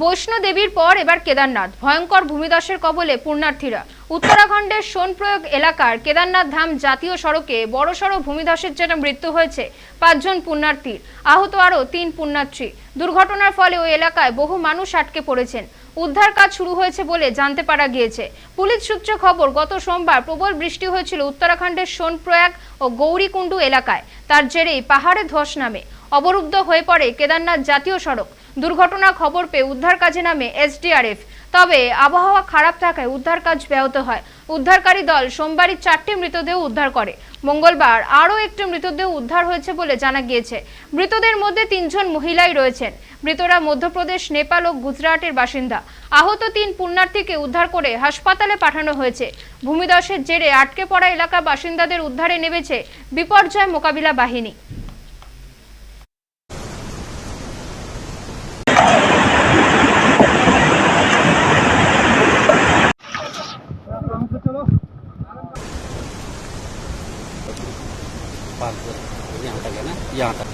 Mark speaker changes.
Speaker 1: বৈষ্ণোদেবীর পর এবার কেদারনাথ। ভয়ঙ্কর ভূমিধসের কবলে পুণ্যার্থীরা। উত্তরাখণ্ডের সোনপ্রয়োগ এলাকার কেদারনাথ ধাম জাতীয় সড়কে বড়সড় ভূমিধসের জন্য মৃত্যু হয়েছে পাঁচজন পুণ্যার্থীর আহত আরও তিন পুণ্যার্থী। দুর্ঘটনার ফলে ওই এলাকায় বহু মানুষ আটকে পড়েছেন। উদ্ধার কাজ শুরু হয়েছে বলে জানতে পারা গিয়েছে। পুলিশ সূত্রে খবর, গত সোমবার প্রবল বৃষ্টি হয়েছিল উত্তরাখণ্ডের সোনপ্রয়াগ ও গৌরীকুণ্ডু এলাকায়। তার জেরেই পাহাড়ে ধস নামে। অবরুদ্ধ হয়ে পড়ে কেদারনাথ জাতীয় সড়ক। দুর্ঘটনা খবর পেয়ে উদ্ধার কাজে নামে এসডিআরএফ। তবে আবহাওয়া খারাপ থাকায় উদ্ধার কাজ ব্যাহত হয়। উদ্ধারকারী দল সোমবারই চারটি মৃতদেহ উদ্ধার করে। মঙ্গলবার আরও একটি মৃতদেহ উদ্ধার হয়েছে বলে জানা গিয়েছে। মৃতদের মধ্যে তিনজন মহিলাই রয়েছেন। মৃতরা মধ্যপ্রদেশ, নেপাল ও গুজরাটের বাসিন্দা। আহত তিন পুণ্যার্থীকে উদ্ধার করে হাসপাতালে পাঠানো হয়েছে। ভূমিধসের জেরে আটকে পড়া এলাকার বাসিন্দাদের উদ্ধারে নেমেছে বিপর্যয় মোকাবিলা বাহিনী।
Speaker 2: यहाँ तक है ना यहाँ तक